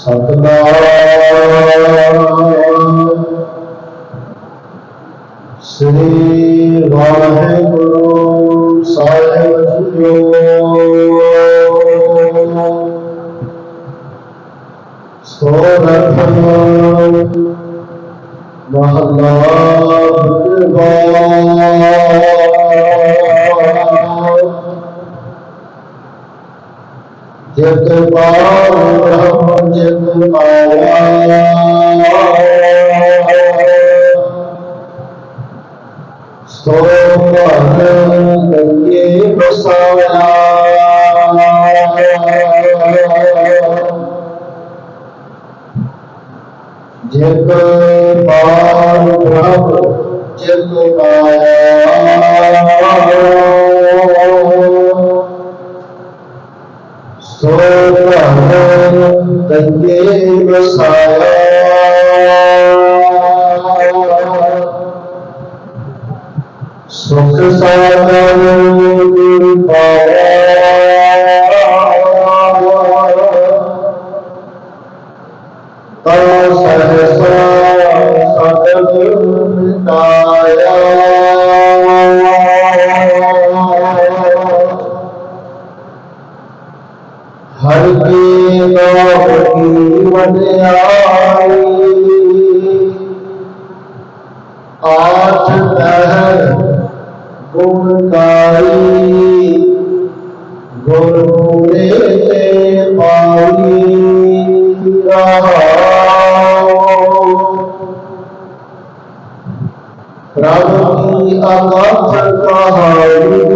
ਸਤਨਾਮ। ਸ੍ਰੀ ਵਾਹਿਗੁਰੂ ਸਾਹਿਬ ਜੀਓ। ਸੋਰਠ ਮਹਲਾ ਜਿਤ जत पाओ ब्रह्म जत पाया सोमन ये बसाया जत पाओ जत पाया ਸੋ ਭਨ ਲਈਏ ਬਸਾਇਆ ਸੁਖ ਸਾਧਨ ਗੁਰ ਪਾਇਆ ਤਾ ਸਹਸਾ ਸਗਲ ਮਿਟਾਇਆ الحيطة والعالي آج پہر گنکاری گرمورے تے پائی رب کی آگاہ کہانی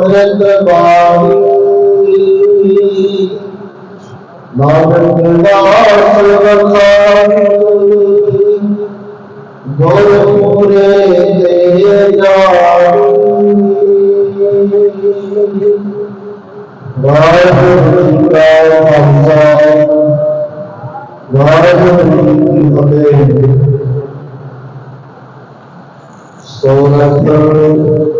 ਅੰਮ੍ਰਿਤ ਬਾਣੀ ਨਾਨਕ ਦਾਸ ਬਖਾਨੀ ਗੁਰ ਪੂਰੇ ਦੇ ਵਾਹਿਗੁਰੂ ਜੀ ਕਾ ਖਾਲਸਾ ਵਾਹਿਗੁਰੂ ਜੀ ਕੀ ਫਤਿਹ ਸੋਰਠ ਮਹੰਨਾ